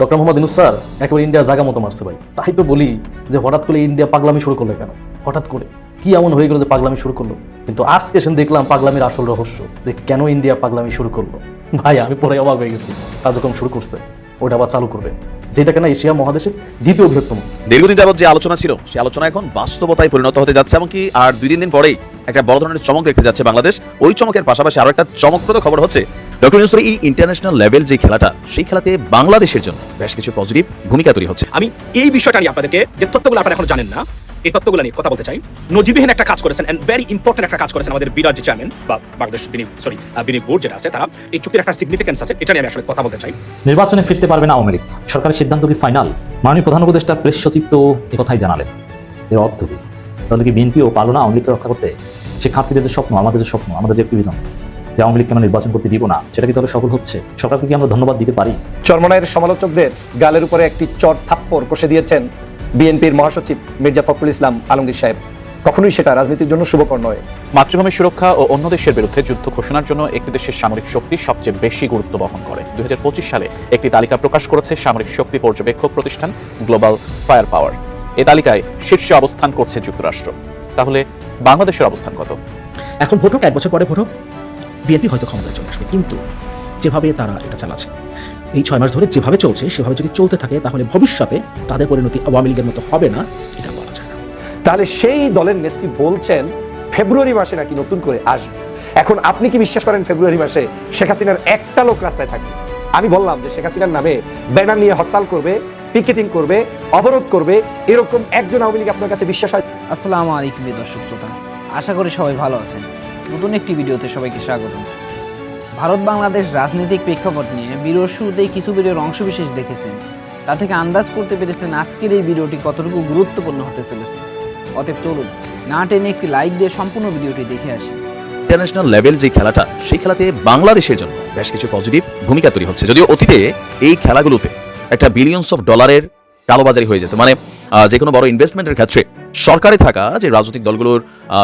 Doctor Mohammad Yunus sir, একেবারে ইন্ডিয়ার জায়গা মতো মারছে ভাই। তাই তো বলি যে হঠাৎ করে ইন্ডিয়া পাগলামি শুরু করল কেন? হঠাৎ করে। কি এমন হয়ে গেল যে পাগলামি শুরু করল? কিন্তু আজকে সেন দেখলাম পাগলামির আসল রহস্য যে কেন ইন্ডিয়া পাগলামি শুরু করল। ভাই, আমি পরে অবাক হয়ে গেছি। কার্যক্রম শুরু করছে। ওটা আবার চালু করবে। যেটা কিনা এশিয়া মহাদেশের দ্বিতীয় বৃহত্তম। দীর্ঘদিন যাবত যে আলোচনা ছিল, সেই আলোচনা এখন বাস্তবতায় পরিণত হতে যাচ্ছে, এমনকি আর দুই তিন দিন পরেই একটা বড় ধরনের চমক দেখতে যাচ্ছে বাংলাদেশ। ওই চমকের পাশাপাশি আরও একটা চমকপ্রদ খবর হচ্ছে ডক্টর ইউনুসের এই ইন্টারন্যাশনাল লেভেল যে খেলাটা সেই খেলাতে বাংলাদেশের জন্য বেশ কিছু পজিটিভ ভূমিকা তৈরি হচ্ছে। আমি এই বিষয়টা নিয়ে আপনাদেরকে যে তথ্যগুলো আপনারা এখন জানেন না এই তথ্যগুলো নিয়ে কথা বলতে চাই। নজিবিহীন একটা কাজ করেছেন এন্ড ভেরি ইম্পর্টেন্ট একটা কাজ করেছেন আমাদের বিরাট যে চেয়ারম্যান বা বাংলাদেশ বিনিয়োগ সরি বিনিয়োগ বোর্ড যেটা আছে তারা এই চুক্তির একটা সিগনিফিকেন্স আছে এটা নিয়ে আমি আসলে কথা বলতে চাই। নির্বাচনে ফিরতে পারবে না আওয়ামী লীগ। সরকারের সিদ্ধান্ত কি ফাইনাল মাননীয় প্রধান উপদেষ্টা প্রেস সচিব তো কথাই জানালেন। এর অর্থ কি? তাহলে কি বিএনপি ও পারল না আওয়ামী লীগকে রক্ষা করতে? শিক্ষার্থীদের যে স্বপ্ন আমাদের যে স্বপ্ন আমাদের যে প্রিভিজন যে আওয়ামী লীগকে আমরা নির্বাচন করতে দিব না সেটা কি তাহলে সফল হচ্ছে? সরকারকে কি আমরা ধন্যবাদ দিতে পারি? চরমনায়ের সমালোচকদের গালের উপরে একটি চর থাপ্পড় কষে দিয়েছেন বিএনপির মহাসচিব মির্জা ফখরুল ইসলাম আলমগীর সাহেব। কখনোই সেটা রাজনীতির জন্য শুভকর নয়। মাতৃভূমি সুরক্ষা ও অন্য দেশের বিরুদ্ধে যুদ্ধ ঘোষণার জন্য একটি দেশের সামরিক শক্তি সবচেয়ে বেশি গুরুত্ব বহন করে। দুই হাজার পঁচিশ সালে একটি তালিকা প্রকাশ করেছে সামরিক শক্তি পর্যবেক্ষক প্রতিষ্ঠান গ্লোবাল ফায়ার পাওয়ার। এ তালিকায় শীর্ষে অবস্থান করছে যুক্তরাষ্ট্র। তাহলে বাংলাদেশের অবস্থান কত? এখন ভোট হোক এক বছর পরে ভোট হোক বিএনপি হয়তো ক্ষমতায় চলে আসবে। কিন্তু যেভাবে তারা এটা চালাচ্ছে এই ছয় মাস ধরে যেভাবে চলছে সেভাবে যদি চলতে থাকে তাহলে ভবিষ্যতে তাদের পরিণতি আওয়ামী লীগের মতো হবে না এটা বলা যায় না। তাহলে সেই দলের নেত্রী বলছেন ফেব্রুয়ারি মাসে নাকি নতুন করে আসবে। এখন আপনি কি বিশ্বাস করেন ফেব্রুয়ারি মাসে শেখ হাসিনার একটা লোক রাস্তায় থাকবে? আমি বললাম যে শেখ হাসিনার নামে ব্যানার নিয়ে হরতাল করবে পিকেটিং করবে অবরোধ করবে এরকম একজন আওয়ামী লীগ আপনার কাছে বিশ্বাস হয়? আসসালামু আলাইকুম দর্শক শ্রোতা আশা করি সবাই ভালো আছেন। নতুন একটি ভিডিওতে সবাইকে স্বাগত। ভারত বাংলাদেশ রাজনৈতিক প্রেক্ষাপট নিয়ে ভিডিওর শুরুতেই কিছু ভিডিওর অংশবিশেষ দেখেছেন। তা থেকে আন্দাজ করতে পেরেছেন আজকের এই ভিডিওটি কতটুকু গুরুত্বপূর্ণ হতে চলেছে। অতএব চলুন, না টেনে একটি লাইক দিয়ে সম্পূর্ণ ভিডিওটি দেখে আসি। ইন্টারন্যাশনাল লেভেল যে খেলাটা, সেই খেলাতে বাংলাদেশের জন্য বেশ কিছু পজিটিভ ভূমিকা তৈরি হচ্ছে। যদিও অতীতে এই খেলাগুলোতে একটা বিলিয়নস অফ ডলারের কালোবাজারি হয়ে যেত। মানে যে কোনো বড় ইনভেস্টমেন্টের ক্ষেত্রে সরকারে থাকা যে রাজনৈতিক দলগুলোর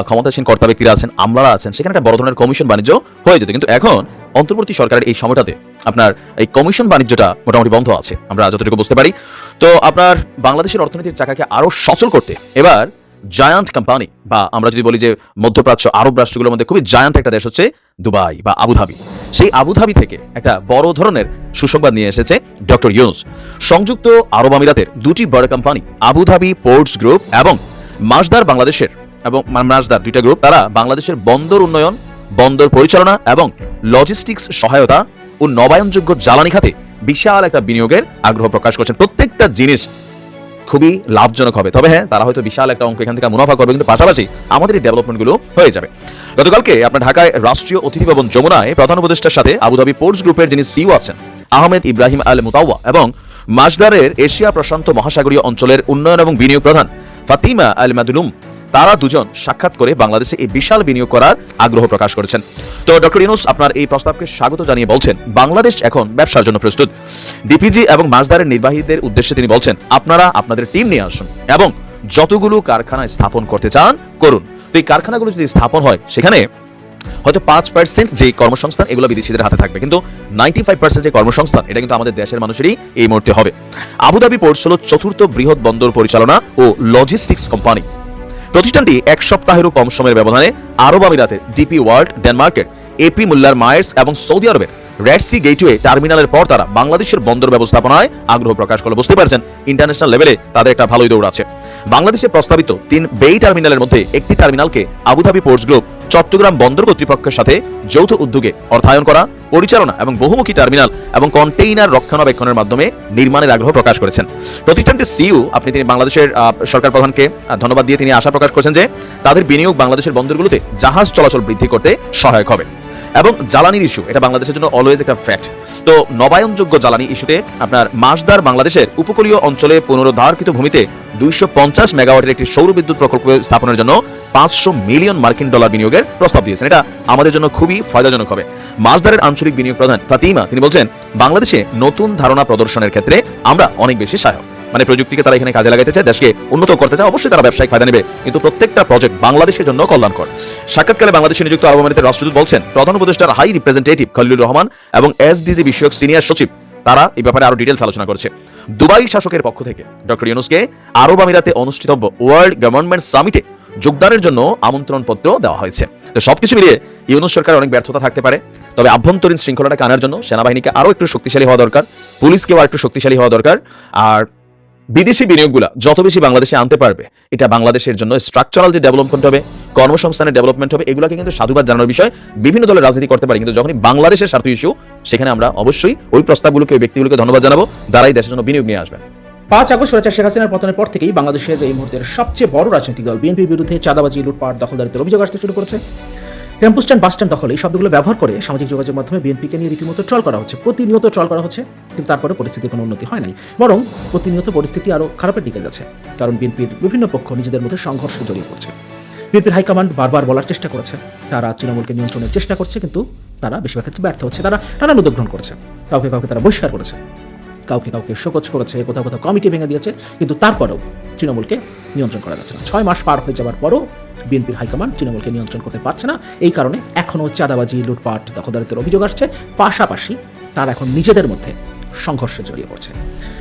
ক্ষমতাসীন কর্তা ব্যক্তিরা আছেন, আমলারা আছেন, সেখানে একটা বড় ধরনের কমিশন বাণিজ্য হয়ে যেত। কিন্তু এখন অন্তর্বর্তী সরকারের এই সময়টাতে আপনার এই কমিশন বাণিজ্যটা মোটামুটি বন্ধ আছে। আমরা যতটুকু বুঝতে পারি। তো আপনার বাংলাদেশের অর্থনীতির চাকাকে আরও সচল করতে এবার জায়ান্ট কোম্পানি বা আমরা যদি বলি যে মধ্যপ্রাচ্য, আরব রাষ্ট্রগুলোর মধ্যে খুবই জায়ান্ট একটা দেশ হচ্ছে দুবাই বা আবুধাবি সেই আবুধাবি থেকে একটা বড় ধরনের সুসংবাদ নিয়ে এসেছে ডক্টর ইউনুস। সংযুক্ত আরব আমিরাতের দুটি বড় কোম্পানি আবুধাবি পোর্টস গ্রুপ এবং মাসদার বাংলাদেশের এবং মাসদার দুইটা গ্রুপ তারা বাংলাদেশের বন্দর উন্নয়ন, বন্দর পরিচালনা এবং লজিস্টিক্স সহায়তা ও নবায়নযোগ্য জ্বালানি খাতে বিশাল একটা বিনিয়োগের আগ্রহ প্রকাশ করছেন। প্রত্যেকটা জিনিস খুবই লাভজনক হবে। তবে হ্যাঁ তারা হয়তো বিশাল একটা অঙ্ক এখান থেকে মুনাফা করবে, কিন্তু পাশাপাশি আমাদের এই ডেভেলপমেন্টগুলো হয়ে যাবে। গতকালকে আপনার ঢাকায় রাষ্ট্রীয় অতিথি ভবন যমুনায় প্রধান উপদেষ্টার সাথে আবুধাবি পোর্টস গ্রুপের যিনি সিও আছেন, আহমেদ ইব্রাহিম আল মুতাওয়া এবং মাসদারের এশিয়া প্রশান্ত মহাসাগরীয় অঞ্চলের উন্নয়ন এবং বিনিয়োগ প্রধান ফাতিমা আল মাদুলুম তারা দুজন সাক্ষাৎ করে বাংলাদেশে এই বিশাল বিনিয়োগ করার আগ্রহ প্রকাশ করেছেন। তো ডক্টর ইনুস আপনার এই প্রস্তাবকে স্বাগত জানিয়ে বলছেন, বাংলাদেশ এখন ব্যবসার জন্য প্রস্তুত। ডিপিজি এবং মাসদারের নির্বাহীদের উদ্দেশ্যে তিনি বলছেন, আপনারা আপনাদের টিম নিয়ে আসুন এবং যতগুলো কারখানা স্থাপন করতে চান, করুন। তো এই কারখানাগুলো যদি স্থাপন হয়, সেখানে হয়তো পাঁচ পার্সেন্ট যে কর্মসংস্থান, এগুলো বিদেশিদের হাতে থাকবে। কিন্তু নাইনটি ফাইভ পার্সেন্ট যে কর্মসংস্থান, এটা কিন্তু আমাদের দেশের মানুষেরই এই মুহূর্তে হবে। আবুধাবি পোর্টস হল চতুর্থ বৃহৎ বন্দর পরিচালনা ও লজিস্টিক্স কোম্পানি প্রতিষ্ঠানটি এক সপ্তাহেরও কম সময়ের ব্যবধানে আরব আমিরাতের ডিপি ওয়ার্ল্ড, ডেনমার্কের এপি মুল্লার মায়ার্স এবং সৌদি আরবের রেড সি গেটওয়ে টার্মিনালের পর তারা বাংলাদেশের বন্দর ব্যবস্থাপনায় আগ্রহ প্রকাশ করে বুঝতে পারছেন, ইন্টারন্যাশনাল লেভেলে তাদের একটা ভালোই দৌড় আছে। বাংলাদেশে প্রস্তাবিত তিন বেই টার্মিনালের মধ্যে একটি টার্মিনালকে Abu Dhabi Ports Group Chattogram বন্দর কর্তৃপক্ষের সাথে যৌথ উদ্যোগে অর্থায়ন করা, পরিচালনা এবং বহুমুখী টার্মিনাল এবং কন্টেইনার রক্ষণাবেক্ষণের মাধ্যমে নির্মাণের আগ্রহ প্রকাশ করেছেন। প্রতিষ্ঠানটির সিইও, আপনি তিনি বাংলাদেশের সরকার প্রধানকে ধন্যবাদ দিয়ে তিনি আশা প্রকাশ করেছেন যে তাদের বিনিয়োগ বাংলাদেশের বন্দরগুলোতে জাহাজ চলাচল বৃদ্ধি করতে সহায়ক হবে। এবং জ্বালানির ইস্যু এটা বাংলাদেশের জন্য অলওয়েজ একটা ফ্যাক্ট তো নবায়নযোগ্য জ্বালানি ইস্যুতে আপনার মাসদার বাংলাদেশের উপকূলীয় অঞ্চলে পুনরুদ্ধারকৃত ভূমিতে দুইশো পঞ্চাশ মেগাওয়াটের একটি সৌর বিদ্যুৎ প্রকল্প স্থাপনের জন্য পাঁচশো মিলিয়ন মার্কিন ডলার বিনিয়োগের প্রস্তাব দিয়েছেন। এটা আমাদের জন্য খুবই ফায়দাজনক হবে। মাসদারের আঞ্চলিক বিনিয়োগ প্রধান ফাতিমা, তিনি বলছেন, বাংলাদেশে নতুন ধারণা প্রদর্শনের ক্ষেত্রে আমরা অনেক বেশি সহায়ক। মানে প্রযুক্তিকে তারা এখানে কাজে লাগাতে চায়, দেশকে উন্নত করতে চায়, অবশ্যই তারা ব্যবসায়িক ফায়দা নেবে। কিন্তু প্রত্যেকটা প্রজেক্ট বাংলাদেশের জন্য কল্যাণকর। সাক্ষাৎকালে বাংলাদেশে নিযুক্ত আরব আমিরাতের রাষ্ট্রদূত বলছেন, প্রধান উপদেষ্টার হাই রিপ্রেজেন্টেটিভ খলিলুর রহমান এবং এসডিজি বিষয়ক সিনিয়র সচিব, তারা এই ব্যাপারে আরও ডিটেলস আলোচনা করছে। দুবাই শাসকের পক্ষ থেকে ডক্টর ইউনুসকে আরব আমিরাতে অনুষ্ঠিতব্য ওয়ার্ল্ড গভর্নমেন্ট সামিটে যোগদানের জন্য আমন্ত্রণ পত্র দেওয়া হয়েছে। তো সবকিছু মিলিয়ে ইউনুস সরকার অনেক ব্যর্থতা থাকতে পারে। তবে আভ্যন্তরীণ শৃঙ্খলাটাকে আনার জন্য সেনাবাহিনীকে আরও একটু শক্তিশালী হওয়া দরকার, পুলিশকেও আর একটু শক্তিশালী হওয়া দরকার। আর বিদেশি বিনিয়োগগুলো যত বেশি বাংলাদেশে আনতে পারবে, এটা বাংলাদেশের জন্য স্ট্রাকচারাল যে ডেভেলপমেন্ট হবে, কর্মসংস্থানের ডেভেলপমেন্ট হবে, এগুলোকে কিন্তু সাধুবাদ জানানোর বিষয়। বিভিন্ন দলের রাজনীতি করতে পারে, কিন্তু যখনই বাংলাদেশের স্বার্থ ইস্যু সেখানে আমরা অবশ্যই ওই প্রস্তাবগুলোকে, ওই ব্যক্তিগুলোকে ধন্যবাদ জানাব যারা এই দেশের জন্য বিনিয়োগ নিয়ে আসবেন। পাঁচ আগস্ট স্বরাচার শেখ হাসিনার পতনের পর থেকেই বাংলাদেশের এই মুহূর্তের সবচেয়ে বড় রাজনৈতিক দল বিএনপির বিরুদ্ধে চাঁদাবাজি, লুটপাট, দখলদারিত্বের অভিযোগ আসতে শুরু করেছে। টেম্পো স্ট্যান্ড বাস স্ট্যান্ড দখল এই শব্দগুলো ব্যবহার করে সামাজিক যোগাযোগ মাধ্যমে বিএনপিকে নিয়ে রীতিমতো ট্রল করা হচ্ছে। প্রতিনিয়ত ট্রল করা হচ্ছে, কিন্তু তারপরে পরিস্থিতির কোনো উন্নতি হয় নাই। বরং প্রতিনিয়ত পরিস্থিতি আরও খারাপের দিকে যাচ্ছে, কারণ বিএনপির বিভিন্ন পক্ষ নিজেদের মধ্যে সংঘর্ষে জড়িয়ে পড়ছে। বিএনপির হাইকমান্ড বারবার বলার চেষ্টা করেছে। তারা তৃণমূলকে নিয়ন্ত্রণের চেষ্টা করছে, কিন্তু তারা বেশিরভাগ ক্ষেত্রে ব্যর্থ হচ্ছে। তারা নানান উদ্যোগ গ্রহণ করেছে। কাউকে কাউকে তারা বহিষ্কার করেছে। কাউকে কাউকে শোকজ করেছে, কোথাও কোথাও কমিটি ভেঙে দিয়েছে, কিন্তু তারপরেও তৃণমূলকে নিয়ন্ত্রণ করা যাচ্ছে ছয় মাস পার হয়ে যাওয়ার পরও বিএনপির হাইকমান্ড তৃণমূলকে নিয়ন্ত্রণ করতে পারছে না। এই কারণে এখনও চাঁদাবাজি, লুটপাট, দখলদারিত্বের অভিযোগ আসছে। পাশাপাশি তারা এখন নিজেদের মধ্যে সংঘর্ষে জড়িয়ে পড়ছে।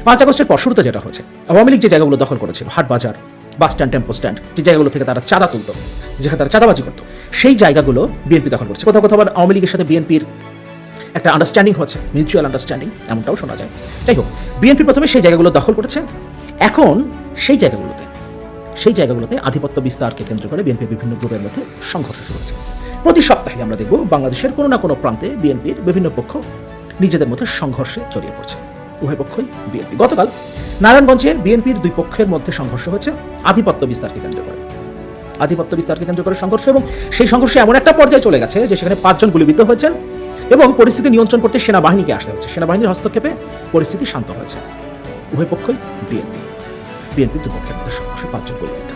পাঁচ আগস্টের পর শুরুতে যেটা হয়েছে, আওয়ামী লীগ যে জায়গাগুলো দখল করেছিল, হাট বাজার, বাস স্ট্যান্ড, টেম্পো স্ট্যান্ড, যে জায়গাগুলো থেকে তারা চাঁদা তুলত, যেখানে তারা চাঁদাবাজি করতো, সেই জায়গাগুলো বিএনপি দখল করছে। কোথাও কোথাও আবার আওয়ামী লীগের সাথে বিএনপির একটা আন্ডারস্ট্যান্ডিং হচ্ছে মিউচুয়াল আন্ডারস্ট্যান্ডিং এমনটাও শোনা যায়। যাই হোক, বিএনপি প্রথমে সেই জায়গাগুলো দখল করেছে। এখন সেই জায়গাগুলোতে সেই জায়গাগুলোতে আধিপত্য বিস্তারকে কেন্দ্র করে বিএনপির বিভিন্ন গ্রুপের মধ্যে সংঘর্ষ শুরু হচ্ছে প্রতি সপ্তাহে আমরা দেখব বাংলাদেশের কোনো না কোনো প্রান্তে বিএনপির বিভিন্ন পক্ষ নিজেদের মধ্যে সংঘর্ষে জড়িয়ে পড়ছে। উভয় পক্ষই বিএনপি। গতকাল নারায়ণগঞ্জে বিএনপির দুই পক্ষের মধ্যে সংঘর্ষ হয়েছে, আধিপত্য বিস্তারকে কেন্দ্র করে। আধিপত্য বিস্তারকে কেন্দ্র করে সংঘর্ষ এবং সেই সংঘর্ষে এমন একটা পর্যায়ে চলে গেছে যে সেখানে পাঁচজন গুলিবিদ্ধ হয়েছেন এবং পরিস্থিতি নিয়ন্ত্রণ করতে সেনাবাহিনীকে আসতে হচ্ছে। সেনাবাহিনীর হস্তক্ষেপে পরিস্থিতি শান্ত হয়েছে। উভয় পক্ষই বিএনপি। বিএনপির দুপক্ষের মধ্যে সংঘর্ষে পাঁচজন গুলিবিদ্ধ।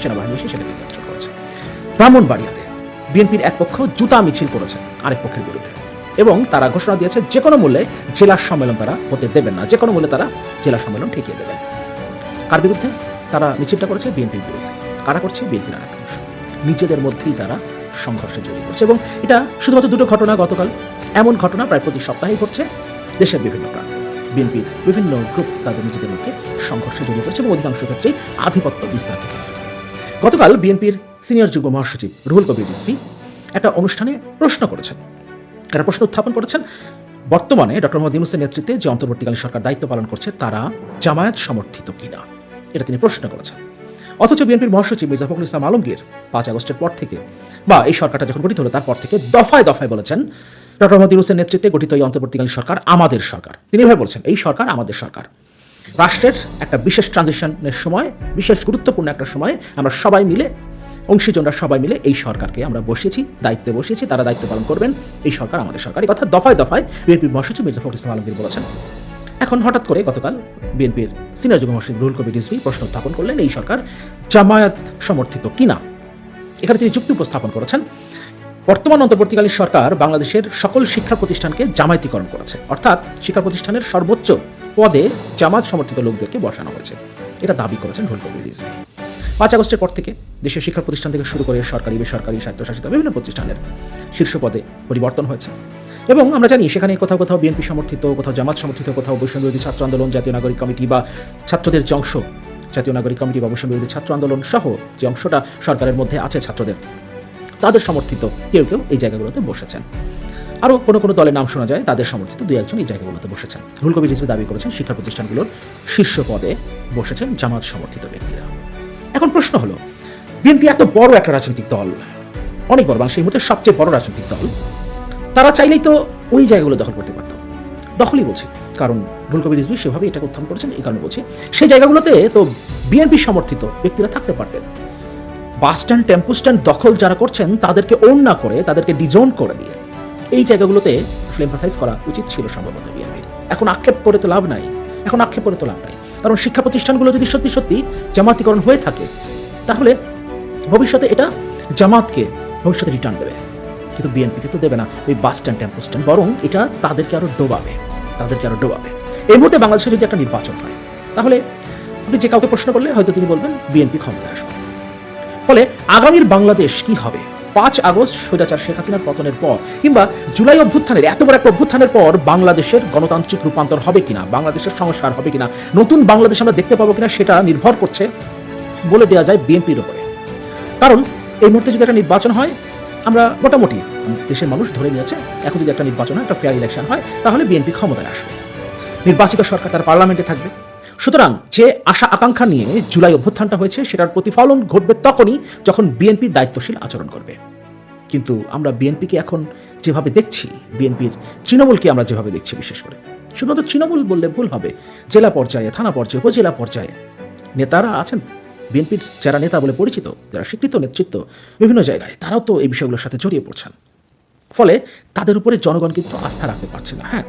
সেনাবাহিনী এসে সেটাকে নিয়ন্ত্রণ করেছে। ব্রাহ্মণবাড়িয়াতে বিএনপির এক পক্ষ জুতা মিছিল করেছে আরেক পক্ষের বিরুদ্ধে এবং তারা ঘোষণা দিয়েছে যে কোনো মূল্যে জেলা সম্মেলন তারা হতে দেবেন না, যে কোনো মূল্যে তারা জেলা সম্মেলন ঠেকিয়ে দেবেন। কার বিরুদ্ধে? তারা মিছিলটা করেছে বিএনপির বিরুদ্ধে। কারা করছে? বিএনপির আর অংশ। নিজেদের মধ্যেই তারা সংঘর্ষে জড়িয়ে পড়ছে এবং এটা শুধুমাত্র দুটো ঘটনা গতকাল। এমন ঘটনা প্রায় প্রতি সপ্তাহেই ঘটছে দেশের বিভিন্ন প্রান্তে। বিএনপির বিভিন্ন গ্রুপ তাদের নিজেদের মধ্যে সংঘর্ষে জড়িয়ে পড়েছে এবং অধিকাংশ ক্ষেত্রেই আধিপত্য বিস্তারকে করে। গতকাল বিএনপির সিনিয়র যুগ্ম মহাসচিব রুহুল কবির রিসভি একটা অনুষ্ঠানে প্রশ্ন করেছেন। একটা প্রশ্ন উত্থাপন করেছেন, বর্তমানে ডক্টর মোহাম্মদ ইউনুসের নেতৃত্বে যে অন্তর্বর্তীকালীন সরকার দায়িত্ব পালন করছে, তারা জামায়াত সমর্থিত কিনা? এটা তিনি প্রশ্ন করেছেন। অথচ বিএনপির মহাসচিব মির্জা ফখরুল ইসলাম আলমগীর পাঁচ আগস্টের পর থেকে, বা এই সরকারটা যখন গঠিত হলো, তারপর থেকে দফায় দফায় বলেছেন, ডক্টর মোহাম্মদ ইউনুসের নেতৃত্বে গঠিত এই অন্তর্বর্তীকালীন সরকার আমাদের সরকার। তিনি এভাবে বলছেন, এই সরকার আমাদের সরকার। রাষ্ট্রের একটা বিশেষ ট্রানজিশনের সময়, বিশেষ গুরুত্বপূর্ণ একটা সময়ে, আমরা সবাই মিলে, অংশীজনরা সবাই মিলে এই সরকারকে আমরা বসিয়েছি, দায়িত্বে বসিয়েছি, তারা দায়িত্ব পালন করবেন, এই সরকার আমাদের সরকার। এই কথা দফায় দফায় বিএনপির মহাসচিব মির্জা ফখরুল ইসলাম আলমগীর বলেছেন। এখন হঠাৎ করে গতকাল বিএনপির সিনিয়র যুগ্ম মহাসচিব রুহুল কবির রিজভী প্রশ্ন উত্থাপন করলেন, এই সরকার জামায়াত সমর্থিত কিনা এখানে তিনি যুক্তি উপস্থাপন করেছেন, বর্তমান অন্তর্বর্তীকালীন সরকার বাংলাদেশের সকল শিক্ষা প্রতিষ্ঠানকে জামায়াতিকরণ করেছে। অর্থাৎ শিক্ষা প্রতিষ্ঠানের সর্বোচ্চ পদে জামাত সমর্থিত লোকদেরকে বসানো হয়েছে। এটা দাবি করেছেন রুহুল কবির রিজভী। পাঁচ আগস্টের পর থেকে দেশের শিক্ষা প্রতিষ্ঠান থেকে শুরু করে সরকারি, বেসরকারি, স্বায়ত্তশাসিত বিভিন্ন প্রতিষ্ঠানের শীর্ষ পদে পরিবর্তন হয়েছে। এবং আমরা জানি সেখানে কোথাও কোথাও বিএনপি সমর্থিত, কোথাও জামাত সমর্থিত, কোথাও বৈষম্য বিরোধী ছাত্র আন্দোলন, জাতীয় নাগরিক কমিটি বা ছাত্রদের যে অংশ, জাতীয় নাগরিক কমিটি বা বৈষম্য বিরোধী ছাত্র আন্দোলন সহ যে অংশটা সরকারের মধ্যে আছে ছাত্রদের, তাদের সমর্থিত, কেউ কেউ এই জায়গাগুলোতে বসেছেন। আরও কোনো কোনো দলের নাম শোনা যায়, তাদের সমর্থিত দুই একজন এই জায়গাগুলোতে বসেছেন। রুল কবির রিজভী দাবি করেছেন শিক্ষা প্রতিষ্ঠানগুলোর শীর্ষ পদে বসেছেন জামাত সমর্থিত ব্যক্তিরা। এখন প্রশ্ন হলো, বিএনপি এত বড় একটা রাজনৈতিক দল, অনেক বড় বাংলাদেশের মধ্যে সবচেয়ে বড় রাজনৈতিক দল তারা চাইলেই তো ওই জায়গাগুলো দখল করতে পারত। দখলই বলছে, কারণ রুল রিজভী সেভাবে এটাকে উত্থাপন করেছেন, এই কারণে বলছি। সেই জায়গাগুলোতে তো বিএনপি সমর্থিত ব্যক্তিরা থাকতে পারতেন। বাস স্ট্যান্ড, টেম্পো স্ট্যান্ড দখল যারা করছেন, তাদেরকে ওন না করে, তাদেরকে ডিজোন করে দিয়ে। এই জায়গাগুলোতে আসলে এমফাসাইজ করা উচিত ছিল সম্ভবত বিএনপির। এখন আক্ষেপ করে তো লাভ নাই। এখন আক্ষেপ করে তো লাভ নাই। কারণ শিক্ষা প্রতিষ্ঠানগুলো যদি সত্যি সত্যি জামাতিকরণ হয়ে থাকে, তাহলে ভবিষ্যতে এটা জামাতকে ভবিষ্যতে রিটার্ন দেবে। কিন্তু বিএনপিকে তো দেবে না ওই বাস স্ট্যান্ড টেম্পো স্ট্যান্ড বরং এটা তাদেরকে আরও ডোবাবে, তাদেরকে আরও ডোবাবে। এই মুহূর্তে বাংলাদেশে যদি একটা নির্বাচন হয়, তাহলে আপনি যে কাউকে প্রশ্ন করলে হয়তো তিনি বলবেন বিএনপি ক্ষমতায় আসবে। ফলে আগামীর বাংলাদেশ কি হবে? পাঁচ আগস্ট স্বৈরাচার শেখ হাসিনার পতনের পর কিংবা জুলাই অভ্যুত্থানের, এত বড় একটা অভ্যুত্থানের পর বাংলাদেশের গণতান্ত্রিক রূপান্তর হবে কিনা, বাংলাদেশের সংস্কার হবে কিনা, নতুন বাংলাদেশ আমরা দেখতে পাবো কিনা সেটা নির্ভর করছে বলে দেওয়া যায় বিএনপির উপরে। কারণ এই মুহূর্তে যদি একটা নির্বাচন হয় আমরা মোটামুটি দেশের মানুষ ধরে নিয়েছে, এখন যদি একটা নির্বাচন একটা ফেয়ার ইলেকশন হয়, তাহলে বিএনপি ক্ষমতায় আসবে। নির্বাচিত সরকার তার পার্লামেন্টে থাকবে। সুতরাং যে আশা আকাঙ্ক্ষা নিয়ে জুলাই অভ্যুত্থানটা হয়েছে, সেটার প্রতিফলন ঘটবে তখনই যখন বিএনপি দায়িত্বশীল আচরণ করবে। কিন্তু আমরা বিএনপিকে এখন যেভাবে দেখছি, বিএনপির তৃণমূলকে আমরা যেভাবে দেখছি বিশেষ করে, শুধুমাত্র তৃণমূল বললে ভুল হবে। জেলা পর্যায়ে, থানা পর্যায়ে, উপজেলা পর্যায়ে নেতারা আছেন। বিএনপির যারা নেতা বলে পরিচিত, যারা স্বীকৃত নেতৃত্ব বিভিন্ন জায়গায়, তারাও তো এই বিষয়গুলোর সাথে জড়িয়ে পড়ছেন। ফলে তাদের উপরে জনগণ কিন্তু আস্থা রাখতে পারছে না। হ্যাঁ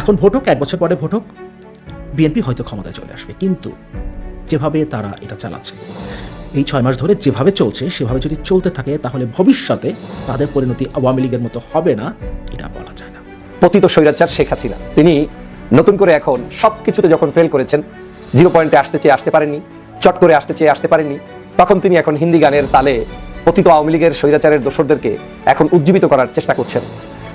এখন ভোট হোক, এক বছর পরে ভোট হোক, বিএনপি হয়তো ক্ষমতায় চলে আসবে। কিন্তু যেভাবে তারা এটা চালাচ্ছে, এই ছয় মাস ধরে যেভাবে চলছে, সেভাবে যদি চলতে থাকে, তাহলে ভবিষ্যতে তাদের পরিণতি আওয়ামী লীগের মতো হবে না, এটা বলা যায় না। পতিত স্বৈরাচার শেখ হাসিনা। তিনি নতুন করে এখন সব কিছুতে যখন ফেল করেছেন জিরো পয়েন্টে আসতে চেয়ে আসতে পারেননি। চট করে আসতে চেয়ে আসতে পারেননি। তখন তিনি এখন হিন্দি গানের তালে পতিত আওয়ামী লীগের স্বৈরাচারের দোসরদেরকে এখন উজ্জীবিত করার চেষ্টা করছেন।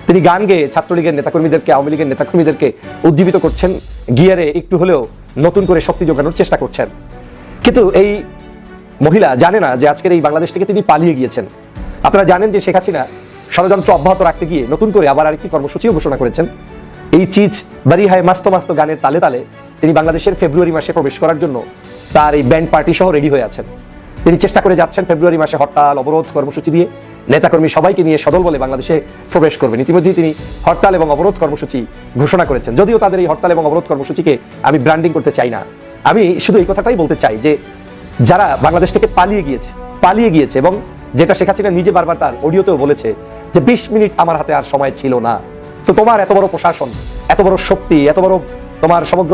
তিনি গান গেয়ে ছাত্রলীগের নেতাকর্মীদেরকে, আওয়ামী লীগের নেতাকর্মীদেরকে উজ্জীবিত করছেন। গিয়ারে একটু হলেও নতুন করে শক্তি যোগানোর চেষ্টা করছেন। কিন্তু এই মহিলা জানে না যে আজকের এই বাংলাদেশ থেকে তিনি পালিয়ে গিয়েছেন। আপনারা জানেন যে শেখ হাসিনা ষড়যন্ত্র অব্যাহত রাখতে গিয়ে নতুন করে আবার আরেকটি কর্মসূচিও ঘোষণা করেছেন। এই চিজ বাড়ি হায় মাস্ত মাস্ত গানের তালে তালে তিনি বাংলাদেশের ফেব্রুয়ারি মাসে প্রবেশ করার জন্য তার এই ব্যান্ড পার্টি সহ রেডি হয়ে আছেন। তিনি চেষ্টা করে যাচ্ছেন ফেব্রুয়ারি মাসে হরতাল, অবরোধ কর্মসূচি দিয়ে। নেতাকর্মী সবাইকে নিয়ে সদল বলে বাংলাদেশে প্রবেশ করবেন। ইতিমধ্যেই তিনি হরতাল এবং অবরোধ কর্মসূচি ঘোষণা করেছেন। যদিও তাদের এই হরতাল এবং অবরোধ কর্মসূচিকে আমি ব্র্যান্ডিং করতে চাই না। আমি শুধু এই কথাটাই বলতে চাই যে, যারা বাংলাদেশ থেকে পালিয়ে গিয়েছে পালিয়ে গিয়েছে এবং যেটা শেখ হাসিনা নিজে বারবার তার অডিওতেও বলেছে যে, বিশ মিনিট আমার হাতে আর সময় ছিল না। তো তোমার এত বড় প্রশাসন, এত বড় শক্তি, এত বড় তোমার সমগ্র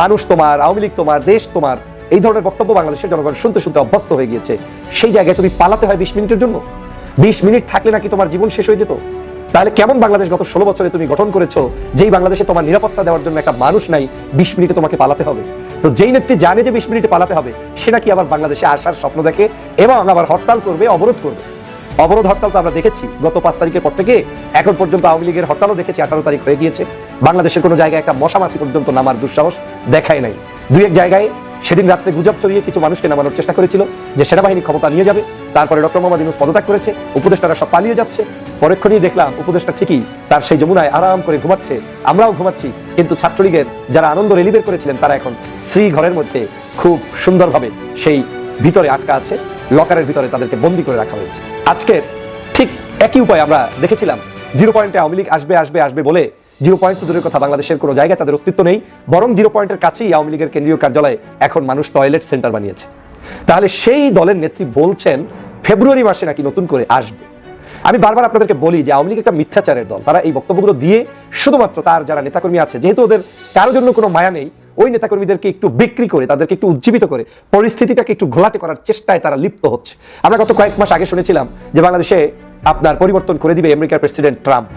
মানুষ তোমার, আওয়ামী লীগ তোমার, দেশ তোমার এই ধরনের বক্তব্য বাংলাদেশের জনগণ শুনতে শুনতে অভ্যস্ত হয়ে গিয়েছে। সেই জায়গায় তুমি পালাতে হয় বিশ মিনিটের জন্য। বিশ মিনিট থাকলে নাকি তোমার জীবন শেষ হয়ে যেত। তাহলে কেমন বাংলাদেশ গত ষোলো বছরে তুমি গঠন করেছ, যেই বাংলাদেশে তোমার নিরাপত্তা দেওয়ার জন্য একটা মানুষ নাই, বিশ মিনিটে তোমাকে পালাতে হবে। তো যেই নেত্রী জানে যে বিশ মিনিটে পালাতে হবে, সে নাকি আবার বাংলাদেশে আসার স্বপ্ন দেখে এবং আবার হরতাল করবে, অবরোধ করবে। অবরোধ হরতাল তো আমরা দেখেছি, গত পাঁচ তারিখের পর থেকে এখন পর্যন্ত আওয়ামী লীগের হরতালও দেখেছি, আঠারো তারিখ হয়ে গিয়েছে। বাংলাদেশের কোনো জায়গায় একটা মশামাছি পর্যন্ত নামার দুঃসাহস দেখায় নাই। দুই এক জায়গায় সেদিন রাত্রে গুজব চড়িয়ে কিছু মানুষকে নামানোর চেষ্টা করেছিল যে সেনাবাহিনী ক্ষমতা নিয়ে যাবে। তারপরে ডক্টর মোহাম্মদ ইউনুস পদত্যাগ করেছে, উপদেষ্টারা সব পালিয়ে যাচ্ছে। পরক্ষণেই দেখলাম উপদেষ্টা ঠিকই তার সেই যমুনায় আরাম করে ঘুমাচ্ছে। আমরাও ঘুমাচ্ছি, কিন্তু ছাত্রলীগের যারা আনন্দ রেলিবের করেছিলেন তারা এখন শ্রী ঘরের মধ্যে খুব সুন্দরভাবে সেই ভিতরে আটকা আছে। লকারের ভিতরে তাদেরকে বন্দি করে রাখা হয়েছে। আজকের ঠিক একই উপায় আমরা দেখেছিলাম। জিরো পয়েন্টে আওয়ামী লীগ আসবে আসবে আসবে বলে জিরো পয়েন্ট তো দূরের কথা, বাংলাদেশের কোনো জায়গায় তাদের অস্তিত্ব নেই, বরং জিরো পয়েন্টের কাছেই আওয়ামী লীগের কেন্দ্রীয় কার্যালয়ে এখন মানুষ টয়লেট সেন্টার বানিয়েছে। তাহলে সেই দলের নেত্রী বলছেন, ফেব্রুয়ারি মাসে নাকি নতুন করে আসবে। আমি বারবার আপনাদেরকে বলি যে আওয়ামী লীগ একটা মিথ্যাচারের দল, তারা এই বক্তব্যগুলো দিয়ে শুধুমাত্র তার যারা নেতাকর্মী আছে, যেহেতু ওদের কারোর জন্য কোনো মায়া নেই, ওই নেতাকর্মীদেরকে একটু বিক্রি করে, তাদেরকে একটু উজ্জীবিত করে, পরিস্থিতিটাকে একটু ঘোলাটে করার চেষ্টায় তারা লিপ্ত হচ্ছে। আমরা গত কয়েক মাস আগে শুনেছিলাম যে বাংলাদেশে আপনার পরিবর্তন করে দিবে আমেরিকার প্রেসিডেন্ট ট্রাম্প।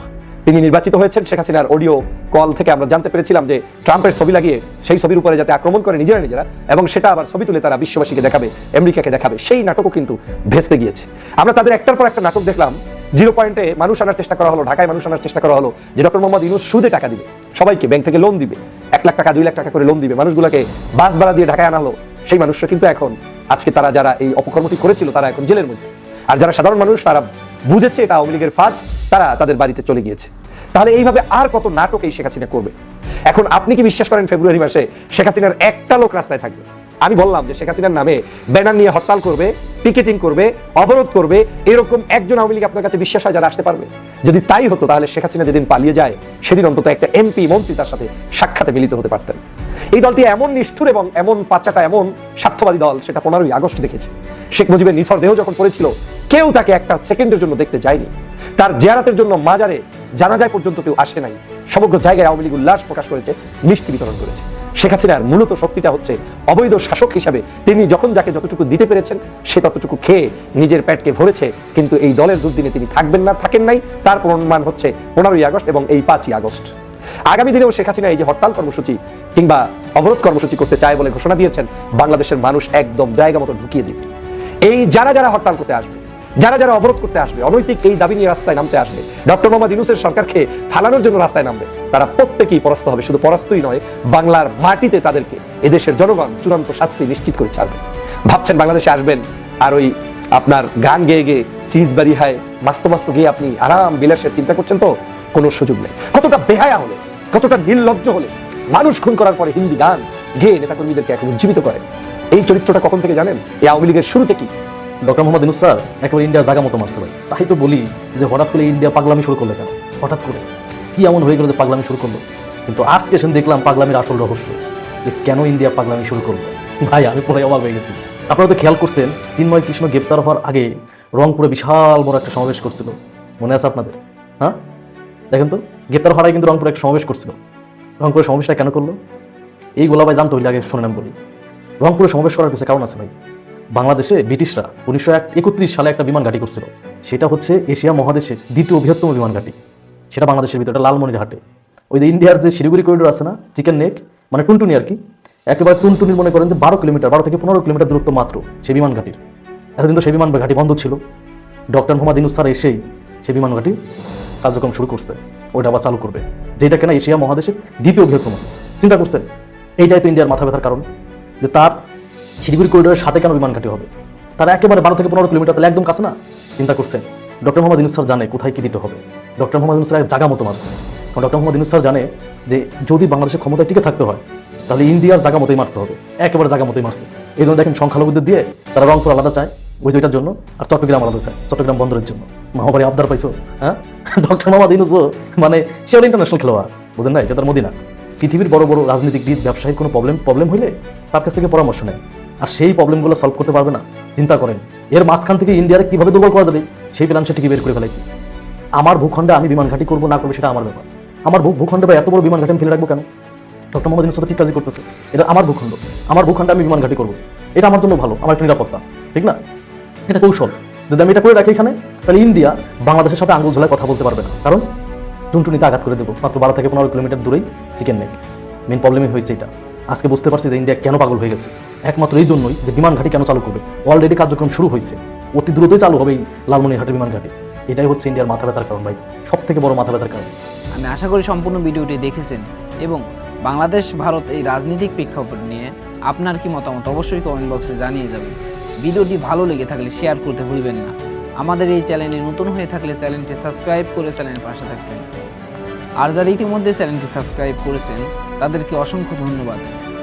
তিনি নির্বাচিত হয়েছেন, শেখ হাসিনার অডিও কল থেকে আমরা জানতে পেরেছিলাম যে ট্রাম্পের ছবি লাগিয়ে সেই ছবির উপরে যাতে আক্রমণ করে নিজেরা নিজেরা, এবং সেটা আবার ছবি তুলে তারা বিশ্ববাসীকে দেখাবে, আমেরিকাকে দেখাবে, সেই নাটকও কিন্তু ভেস্তে গিয়েছে। আমরা তাদের একটার পর একটা নাটক দেখলাম, জিরো পয়েন্টে মানুষ আনার চেষ্টা করা হলো, ঢাকায় মানুষ আনার চেষ্টা করা হলো যে ডক্টর মোহাম্মদ ইউনুস সুদে টাকা দিবে, সবাইকে ব্যাংক থেকে লোন দিবে, এক লাখ টাকা, দুই লাখ টাকা করে লোন দিবে, মানুষগুলোকে বাস ভাড়া দিয়ে ঢাকায় আনা হলো, সেই মানুষরা কিন্তু এখন, আজকে তারা যারা এই অপকর্মটি করেছিল, তারা এখন জেলের মধ্যে। আর যারা সাধারণ মানুষ, তারা বুঝেছে এটা আওয়ামী লীগের ফাঁদ, তারা তাদের বাড়িতে চলে গিয়েছে। তাহলে এইভাবে আর কত নাটক এই শেখ হাসিনা করবে? এখন আপনি কি বিশ্বাস করেন ফেব্রুয়ারি মাসে শেখ হাসিনার একটা লোক রাস্তায় থাকবে? আমি বললাম যে শেখ হাসিনার নামে ব্যানার নিয়ে হরতাল করবে, পিকেটিং করবে, অবরোধ করবে, এরকম একজন আওয়ামী লীগ আপনার কাছে বিশ্বাস হয় যারা আসতে পারবে? যদি তাই হতো, তাহলে শেখ হাসিনা যেদিন পালিয়ে যায়, সেদিন অন্তত একটা এমপি, মন্ত্রী তার সাথে সাক্ষাতে মিলিত হতে পারতেন। এই দলটি এমন নিষ্ঠুর এবং এমন পাচাটা, এমন স্বার্থবাদী দল, সেটা পনেরোই আগস্ট দেখেছে। শেখ মুজিবের নিথর দেহ যখন পড়েছিল, কেউ তাকে একটা সেকেন্ডের জন্য দেখতে যায়নি। তার জেয়ারাতের জন্য মাজারে জানাজায় পর্যন্ত কেউ আসে নাই। সমগ্র জায়গায় আওয়ামী লীগ উল্লাস প্রকাশ করেছে, মিষ্টি বিতরণ করেছে। শেখ হাসিনার মূলত শক্তিটা হচ্ছে অবৈধ শাসক হিসাবে তিনি যখন যাকে যতটুকু দিতে পেরেছেন, সে ততটুকু খেয়ে নিজের প্যাটকে ভরেছে। কিন্তু এই দলের দুর্দিনে তিনি থাকবেন না, থাকেন নাই। তার প্রমাণ হচ্ছে পনেরোই আগস্ট এবং এই পাঁচই আগস্ট। আগামী দিনেও শেখ হাসিনা এই যে হরতাল কর্মসূচি কিংবা অবরোধ কর্মসূচি করতে চায় বলে ঘোষণা দিয়েছেন, বাংলাদেশের মানুষ একদম জায়গা মতো ঢুকিয়ে দিবে। এই যারা যারা হরতাল করতে আসবে যারা যারা অবরোধ করতে আসবে, অনৈতিক এই দাবি নিয়ে রাস্তায় নামতে আসবে, ডক্টর মোহাম্মদ ইউনুসের সরকারকে ফালানোর জন্য রাস্তায় নামবে। তারা প্রত্যেকেই পরাস্ত হবে, শুধু পরাস্তই নয়, বাংলার মাটিতে তাদেরকে, এদেশের জনগণ চূড়ান্ত শাস্তি নিশ্চিত করে ছাড়বে। ভাবছেন বাংলাদেশে আসবেন, আর ওই আপনার গান গেয়ে গেয়ে চিজ বাড়ি হায় মাস্ত মাস্ত গিয়ে আপনি আরাম বিলাসের চিন্তা করছেন তো? কোনো সুযোগ নেই। কতটা বেহায়া হলে, কতটা নির্লজ্জ হলে মানুষ খুন করার পরে হিন্দি গান গেয়ে নেতাকর্মীদেরকে এখন উজ্জীবিত করে। এই চরিত্রটা কখন থেকে জানেন? এই আওয়ামী লীগের শুরু থেকেই ডক্টর মোহাম্মদ ইনুস স্যার, একেবারে ইন্ডিয়া জায়গা মতো মারছে ভাই। তাই তো বলি যে হঠাৎ করে ইন্ডিয়া পাগলামি শুরু করলে কেন? হঠাৎ করে? কি এমন হয়ে গেল যে পাগলামি শুরু করল? কিন্তু আজকে সেন দেখলাম পাগলামির আসল রহস্য, যে কেন ইন্ডিয়া পাগলামি শুরু করল? ভাই, আমি পুরো অবাক হয়ে গেছি। আপনারা তো খেয়াল করছেন, চিন্ময় কৃষ্ণ গ্রেপ্তার হওয়ার আগে রংপুরে বিশাল বড় একটা সমাবেশ করছিল। মনে আছে আপনাদের? হ্যাঁ? দেখেন তো, গ্রেপ্তার হওয়ার আগে কিন্তু রংপুরে একটা সমাবেশ করছিল। রংপুরে সমাবেশটা কেন করল? এই গোলাবাই জানতে হইলে আগে শুনে বলি। রংপুরে সমাবেশ করার পিছনে কারণ আছে ভাই? বাংলাদেশে ব্রিটিশরা উনিশশো একত্রিশ সালে একটা বিমান ঘাঁটি করছিল। সেটা হচ্ছে এশিয়া মহাদেশের দ্বিতীয় বৃহত্তম বিমান ঘাঁটি। সেটা বাংলাদেশের ভিতরে লালমনিরহাটে। ওই যে ইন্ডিয়ার যে শিলিগুড়ি করিডোর আছে না চিকেন নেক মানে টুনটুনি আর কি, একেবারে টুনটুনির মনে করেন যে বারো কিলোমিটার, বারো থেকে পনেরো কিলোমিটার দূরত্ব মাত্র সেই বিমান ঘাটির। এতদিন তো সেই বিমান ঘাটি বন্ধ ছিল। ডক্টর মোহাম্মদ ইনুস স্যার এসেই সেই বিমান ঘাটি কার্যক্রম শুরু করছে। ওটা আবার চালু করবে। যেটা কিনা এশিয়া মহাদেশের দ্বিতীয় বৃহত্তম। চিন্তা করছেন? এইটাই তো ইন্ডিয়ার মাথা ব্যথার কারণ। যে তার শিলিগুড়ি করিডোরের সাথে কেন বিমান ঘাটি হবে? তারা একেবারে বারো থেকে পনেরো কিলোমিটার তাহলে একদম কাছে না? চিন্তা করছেন। ডক্টর মোহাম্মদ ইনুস স্যার জানে কোথায় কি দিতে হবে। ডক্টর মোহাম্মদ ইনুস স্যার জায়গা মতো মারছে কারণ ডক্টর মোহাম্মদ ইনুস স্যার জানে যে যদি বাংলাদেশের ক্ষমতায় টিকে থাকতে হয়, তাহলে ইন্ডিয়ার জায়গা মতোই মারতে হবে। একেবারে জায়গা মতোই মারছে। এই জন্য দেখেন সংখ্যালঘুদের দিয়ে তারা রংপুর আলাদা চায় ওই যেটার জন্য, আর চট্টগ্রাম আলাদা চায়। চট্টগ্রাম বন্দরের জন্য। মহাবাড়ি আবদার পাইছো হ্যাঁ? ডক্টর মোহাম্মদ ইনুসও মানে সে ইন্টারন্যাশনাল খেলোয়াড়, বুঝেন না এটা তার মদিনা। পৃথিবীর বড় বড় রাজনীতিবিদ, ব্যবসায়ীর কোনো প্রবলেম প্রবলেম হইলে তার কাছ থেকে পরামর্শ নেয়। আর সেই প্রবলেমগুলো সলভ করতে পারবে না। চিন্তা করেন, এর মাঝখান থেকে ইন্ডিয়ারে কীভাবে দুর্বল করা যাবে, সেই প্ল্যান সে ঠিকই বের করে ফেলাইছি। আমার ভূখণ্ডে আমি বিমান ঘাঁটি করব, না করব, সেটা আমার ব্যাপার। আমার ভূখণ্ডে বা এত বড় বিমান ঘাঁটি আমি ফেলে রাখব কেন? ডক্টর মোহাম্মদ তো ঠিক কাজই করতেছে। এটা আমার ভূখণ্ড। আমার ভূখণ্ডে আমি বিমান ঘাঁটি করব। এটা আমার জন্য ভালো, আমার একটা নিরাপত্তা। ঠিক না? এটা কৌশল। যদি আমি এটা করে রাখি এখানে, তাহলে ইন্ডিয়া বাংলাদেশের সাথে আঙ্গুল ঝোলায় কথা বলতে পারবে না। কারণ টুনটুনিতে আঘাত করে দেবো। মাত্র বারো থেকে পনেরো কিলোমিটার দূরেই চিকেন নেক মেন প্রবলেমই হয়েছে এটা। আজকে বুঝতে পারছি যে ইন্ডিয়া কেন পাগল হয়ে গেছে। একমাত্র এই জন্যই যে বিমান ঘাঁটি কেন চালু করবে? অলরেডি কার্যক্রম শুরু হয়েছে। অতি দ্রুতই চালু হবে এই লালমনিরহাটের বিমান ঘাঁটি। এটাই হচ্ছে ইন্ডিয়ার মাথা ব্যথার কারণ ভাই। সব থেকে বড় মাথা ব্যথার কারণ। আমি আশা করি সম্পূর্ণ ভিডিওটি দেখেছেন এবং বাংলাদেশ, ভারত এই রাজনৈতিক প্রেক্ষাপট নিয়ে আপনার কি মতামত অবশ্যই কমেন্ট বক্সে জানিয়ে যাবেন। ভিডিওটি ভালো লেগে থাকলে শেয়ার করতে ভুলবেন না। আমাদের এই চ্যানেলে নতুন হয়ে থাকলে চ্যানেলটি সাবস্ক্রাইব করে চ্যানেলের পাশে থাকবেন। আর যারা ইতিমধ্যে চ্যানেলটি সাবস্ক্রাইব করেছেন, তাদেরকে অসংখ্য ধন্যবাদ।